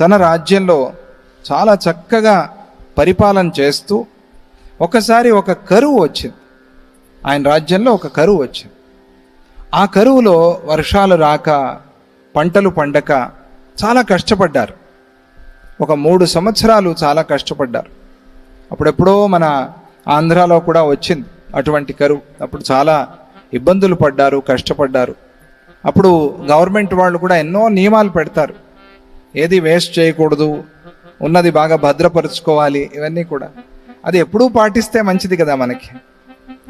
తన రాజ్యంలో చాలా చక్కగా పరిపాలన చేస్తూ ఒకసారి ఒక కరువు వచ్చింది. ఆయన రాజ్యంలో ఒక కరువు వచ్చింది. ఆ కరువులో వర్షాలు రాక పంటలు పండక చాలా కష్టపడ్డారు. ఒక మూడు సంవత్సరాలు చాలా కష్టపడ్డారు. అప్పుడెప్పుడో మన ఆంధ్రాలో కూడా వచ్చింది అటువంటి కరువు. అప్పుడు చాలా ఇబ్బందులు పడ్డారు కష్టపడ్డారు. అప్పుడు గవర్నమెంట్ వాళ్ళు కూడా ఎన్నో నియమాలు పెడతారు. ఏది వేస్ట్ చేయకూడదు ఉన్నది బాగా భద్రపరుచుకోవాలి ఇవన్నీ కూడా. అది ఎప్పుడూ పాటిస్తే మంచిది కదా మనకి.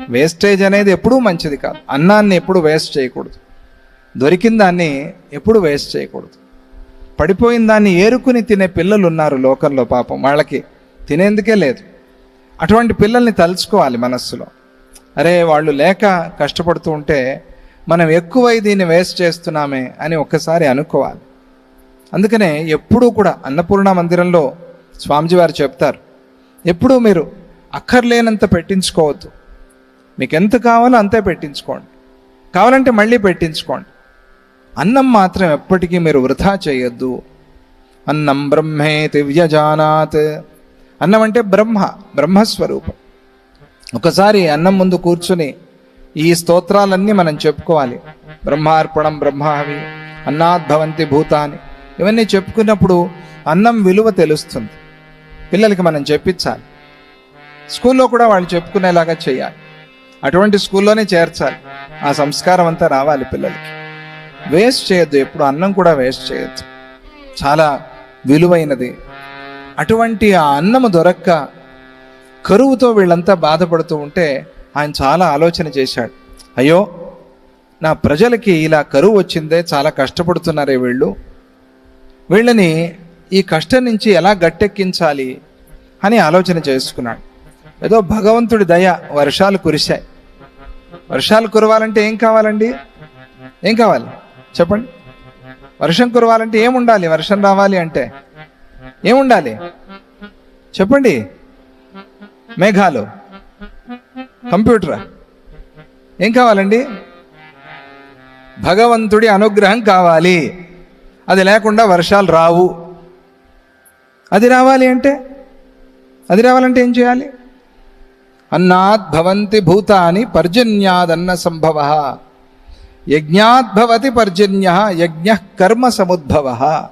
వేస్టేజ్ అనేది ఎప్పుడూ మంచిది కాదు. అన్నాన్ని ఎప్పుడు వేస్ట్ చేయకూడదు. దొరికిన దాన్ని ఎప్పుడు వేస్ట్ చేయకూడదు. పడిపోయిన దాన్ని ఏరుకుని తినే పిల్లలు ఉన్నారు లోకంలో పాపం. వాళ్ళకి తినేందుకే లేదు. అటువంటి పిల్లల్ని తలుచుకోవాలి మనస్సులో. అరే వాళ్ళు లేక కష్టపడుతూ ఉంటే మనం ఎక్కువై దీన్ని వేస్ట్ చేస్తున్నామే అని ఒక్కసారి అనుకోవాలి. అందుకనే ఎప్పుడూ కూడా అన్నపూర్ణ మందిరంలో స్వామిజీ వారు చెప్తారు ఎప్పుడూ మీరు అక్కర్లేనంత పెట్టించుకోవద్దు. మీకు ఎంత కావాలో అంతే పెట్టించుకోండి. కావాలంటే మళ్ళీ పెట్టించుకోండి. అన్నం మాత్రం ఎప్పటికీ మీరు వృధా చేయొద్దు. అన్నం బ్రహ్మే దివ్యజానాత్. అన్నం అంటే బ్రహ్మ బ్రహ్మస్వరూపం. ఒకసారి అన్నం ముందు కూర్చుని ఈ స్తోత్రాలన్నీ మనం చెప్పుకోవాలి. బ్రహ్మార్పణం బ్రహ్మావి అన్నాద్భవంతి భూతాని. ఇవన్నీ చెప్పుకున్నప్పుడు అన్నం విలువ తెలుస్తుంది. పిల్లలకి మనం చెప్పించాలి. స్కూల్లో కూడా వాళ్ళు చెప్పుకునేలాగా చేయాలి. అటువంటి స్కూల్లోనే చేర్చాలి. ఆ సంస్కారం అంతా రావాలి పిల్లలకి. వేస్ట్ చేయొద్దు. ఎప్పుడు అన్నం కూడా వేస్ట్ చేయొద్దు. చాలా విలువైనది. అటువంటి ఆ అన్నము దొరక్క కరువుతో వీళ్ళంతా బాధపడుతూ ఉంటే ఆయన చాలా ఆలోచన చేశాడు. అయ్యో నా ప్రజలకి ఇలా కరువు వచ్చిందే చాలా కష్టపడుతున్నారే వీళ్ళు. వీళ్ళని ఈ కష్టం నుంచి ఎలా గట్టెక్కించాలి అని ఆలోచన చేసుకున్నాడు. ఏదో భగవంతుడి దయ వర్షాలు కురిశాయి. వర్షాలు కురవాలంటే ఏం కావాలండి? ఏం కావాలి? చెప్పండి. వర్షం కురవాలంటే ఏముండాలి? వర్షం రావాలి అంటే ఏముండాలి? చెప్పండి. మేఘాలు. కంప్యూటరా? ఏం కావాలండి? భగవంతుడి అనుగ్రహం కావాలి. అది లేకుండా వర్షాలు రావు. అది రావాలి అంటే? అది రావాలంటే ఏం చేయాలి? అన్నాద్ భవంతి భూతాని పర్జన్యాదన్న సంభవ. యజ్ఞాద్భవతి పర్జన్య యజ్ఞ కర్మ సముద్భవ.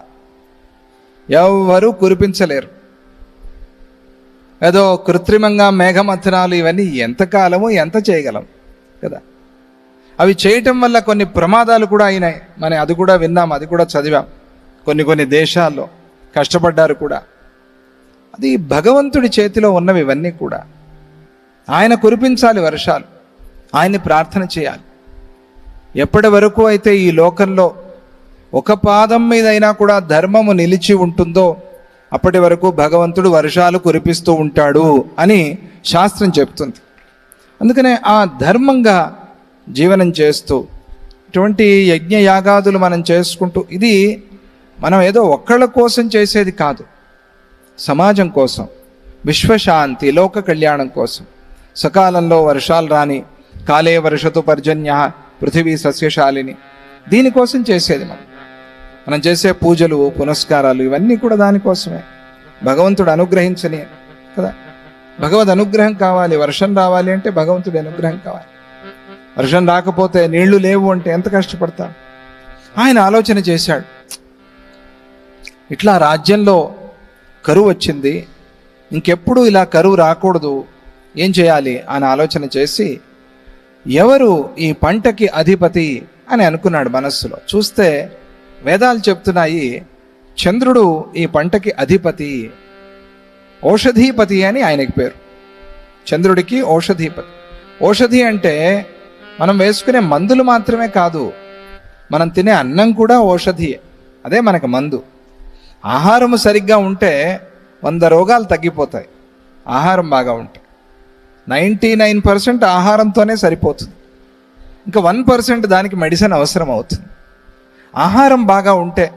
ఎవ్వరూ కురిపించలేరు. ఏదో కృత్రిమంగా మేఘమథనాలు ఇవన్నీ ఎంతకాలము ఎంత చేయగలం? కదా? అవి చేయటం వల్ల కొన్ని ప్రమాదాలు కూడా అయినాయి. మనం అది కూడా విన్నాం అది కూడా చదివాం. కొన్ని కొన్ని దేశాల్లో కష్టపడ్డారు కూడా. అది భగవంతుడి చేతిలో ఉన్నవి ఇవన్నీ కూడా. ఆయన కురిపించాలి వర్షాలు. ఆయన్ని ప్రార్థన చేయాలి. ఎప్పటి వరకు అయితే ఈ లోకంలో ఒక పాదం మీదైనా కూడా ధర్మము నిలిచి ఉంటుందో అప్పటి వరకు భగవంతుడు వర్షాలు కురిపిస్తూ ఉంటాడు అని శాస్త్రం చెప్తుంది. అందుకనే ఆ ధర్మంగా జీవనం చేస్తూ ఇటువంటి యజ్ఞ యాగాదులు మనం చేసుకుంటూ ఇది మనం ఏదో ఒక్కళ్ళ కోసం చేసేది కాదు. సమాజం కోసం విశ్వశాంతి లోక కళ్యాణం కోసం. సకాలంలో వర్షాలు రాని కాలే వర్షతు పర్జన్య పృథివీ సస్యశాలిని. దీనికోసం చేసేది మనం. మనం చేసే పూజలు పునస్కారాలు ఇవన్నీ కూడా దానికోసమే భగవంతుడు అనుగ్రహించని కదా? భగవద్ అనుగ్రహం కావాలి వర్షం రావాలి అంటే భగవంతుడి అనుగ్రహం కావాలి. వర్షం రాకపోతే నీళ్ళు లేవు అంటే ఎంత కష్టపడతా ఆయన ఆలోచన చేశాడు. ఇట్లా రాజ్యంలో కరువు వచ్చింది. ఇంకెప్పుడు ఇలా కరువు రాకూడదు. ఏం చేయాలి? అని ఆలోచన చేసి ఎవరు ఈ పంటకి అధిపతి అని అనుకున్నాడు మనస్సులో. చూస్తే వేదాలు చెప్తున్నాయి చంద్రుడు ఈ పంటకి అధిపతి ఔషధీపతి అని ఆయనకి పేరు. చంద్రుడికి ఔషధీపతి. ఔషధి అంటే మనం వేసుకునే మందులు మాత్రమే కాదు మనం తినే అన్నం కూడా ఔషధి. అదే మనకు మందు. ఆహారము సరిగ్గా ఉంటే వంద రోగాలు తగ్గిపోతాయి. ఆహారం బాగా ఉంటే. నైంటీ నైన్ పర్సెంట్ ఆహారంతోనే సరిపోతుంది. ఇంకా వన్ పర్సెంట్ దానికి మెడిసిన్ అవసరం అవుతుంది. ఆహారం బాగా ఉంటే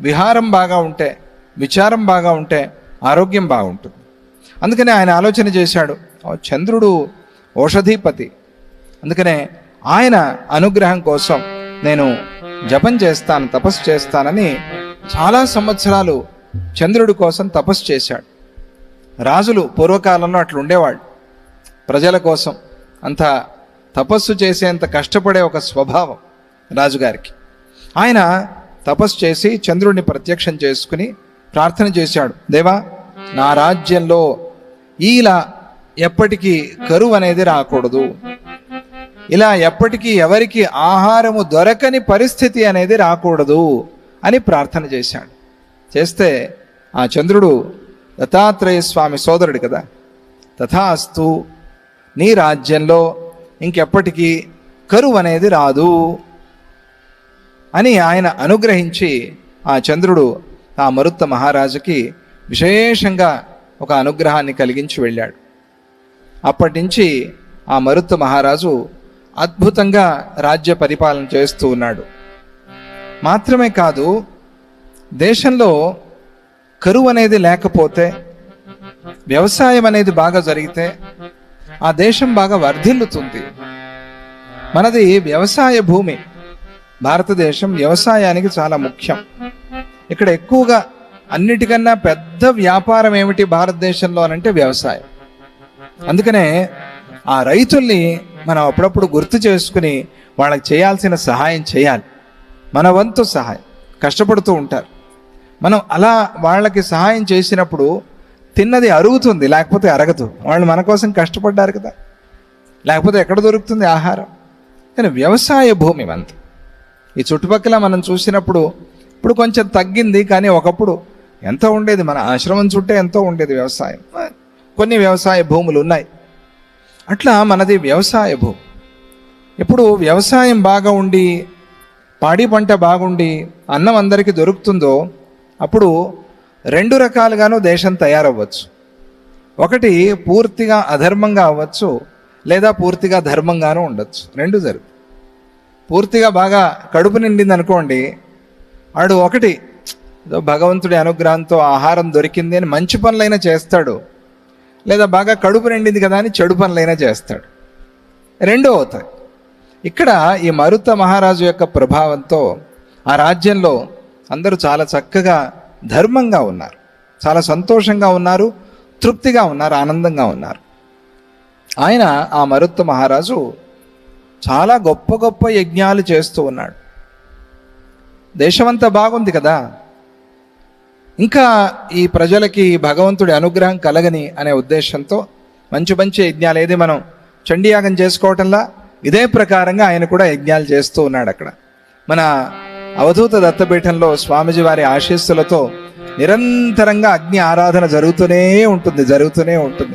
విహారం బాగా ఉంటే విచారం బాగా ఉంటే ఆరోగ్యం బాగుంటుంది. అందుకనే ఆయన ఆలోచన చేశాడు చంద్రుడు ఔషధీపతి అందుకనే ఆయన అనుగ్రహం కోసం నేను జపం చేస్తాను తపస్సు చేస్తానని చాలా సంవత్సరాలు చంద్రుడి కోసం తపస్సు చేశాడు. రాజులు పూర్వకాలంలో అట్లా ఉండేవాడు ప్రజల కోసం అంత తపస్సు చేసేంత కష్టపడే ఒక స్వభావం రాజుగారికి. ఆయన తపస్సు చేసి చంద్రుడిని ప్రత్యక్షం చేసుకుని ప్రార్థన చేశాడు. దేవా నా రాజ్యంలో ఇలా ఎప్పటికీ కరువు అనేది రాకూడదు. ఇలా ఎప్పటికీ ఎవరికి ఆహారము దొరకని పరిస్థితి అనేది రాకూడదు అని ప్రార్థన చేశాడు. చేస్తే ఆ చంద్రుడు దత్తాత్రేయ స్వామి సోదరుడు కదా తథాస్తు నీ రాజ్యంలో ఇంకెప్పటికీ కరువు అనేది రాదు అని ఆయన అనుగ్రహించి ఆ చంద్రుడు ఆ మరుత్త మహారాజుకి విశేషంగా ఒక అనుగ్రహాన్ని కలిగించి వెళ్ళాడు. అప్పటి నుంచి ఆ మరుత్త మహారాజు అద్భుతంగా రాజ్య పరిపాలన చేస్తూ ఉన్నాడు. మాత్రమే కాదు దేశంలో కరువు అనేది లేకపోతే వ్యవసాయం అనేది బాగా జరిగితే ఆ దేశం బాగా వర్ధిల్లుతుంది. మనది వ్యవసాయ భూమి. భారతదేశం వ్యవసాయానికి చాలా ముఖ్యం. ఇక్కడ ఎక్కువగా అన్నిటికన్నా పెద్ద వ్యాపారం ఏమిటి భారతదేశంలో అనంటే వ్యవసాయం. అందుకనే ఆ రైతుల్ని మనం అప్పుడప్పుడు గుర్తు చేసుకుని వాళ్ళకి చేయాల్సిన సహాయం చేయాలి. మన వంతు సహాయం. కష్టపడుతూ ఉంటారు. మనం అలా వాళ్ళకి సహాయం చేసినప్పుడు తిన్నది అరుగుతుంది లేకపోతే అరగదు. వాళ్ళు మన కోసం కష్టపడ్డారు కదా. లేకపోతే ఎక్కడ దొరుకుతుంది ఆహారం? కానీ వ్యవసాయ భూమి మనది ఈ చుట్టుపక్కల మనం చూసినప్పుడు ఇప్పుడు కొంచెం తగ్గింది కానీ ఒకప్పుడు ఎంత ఉండేది? మన ఆశ్రమం చుట్టే ఎంతో ఉండేది వ్యవసాయం. కొన్ని వ్యవసాయ భూములు ఉన్నాయి. అట్లా మనది వ్యవసాయ భూమి ఇప్పుడు వ్యవసాయం బాగా ఉండి పాడి పంట బాగుండి అన్నం అందరికీ దొరుకుతుందో అప్పుడు రెండు రకాలుగాను దేశం తయారవ్వచ్చు. ఒకటి పూర్తిగా అధర్మంగా అవ్వచ్చు లేదా పూర్తిగా ధర్మంగానూ ఉండొచ్చు. రెండు జరుగు. పూర్తిగా బాగా కడుపు నిండింది అనుకోండి వాడు ఒకటి భగవంతుడి అనుగ్రహంతో ఆహారం దొరికింది అని మంచి పనులైనా చేస్తాడు. లేదా బాగా కడుపు నిండింది కదా అని చెడు పనులైనా చేస్తాడు. రెండో అవుతాయి. ఇక్కడ ఈ మరుత మహారాజు యొక్క ప్రభావంతో ఆ రాజ్యంలో అందరూ చాలా చక్కగా ధర్మంగా ఉన్నారు. చాలా సంతోషంగా ఉన్నారు తృప్తిగా ఉన్నారు ఆనందంగా ఉన్నారు. ఆయన ఆ మరుత్త మహారాజు చాలా గొప్ప గొప్ప యజ్ఞాలు చేస్తూ ఉన్నాడు. దేశమంతా బాగుంది కదా? ఇంకా ఈ ప్రజలకి భగవంతుడి అనుగ్రహం కలగని అనే ఉద్దేశంతో మంచి మంచి యజ్ఞాలు ఏది మనం చండీయాగం చేసుకోవటంలా ఇదే ప్రకారంగా ఆయన కూడా యజ్ఞాలు చేస్తూ ఉన్నాడు అక్కడ. మన అవధూత దత్తపీఠంలో స్వామిజీ వారి ఆశీస్సులతో నిరంతరంగా అగ్ని ఆరాధన జరుగుతూనే ఉంటుంది జరుగుతూనే ఉంటుంది.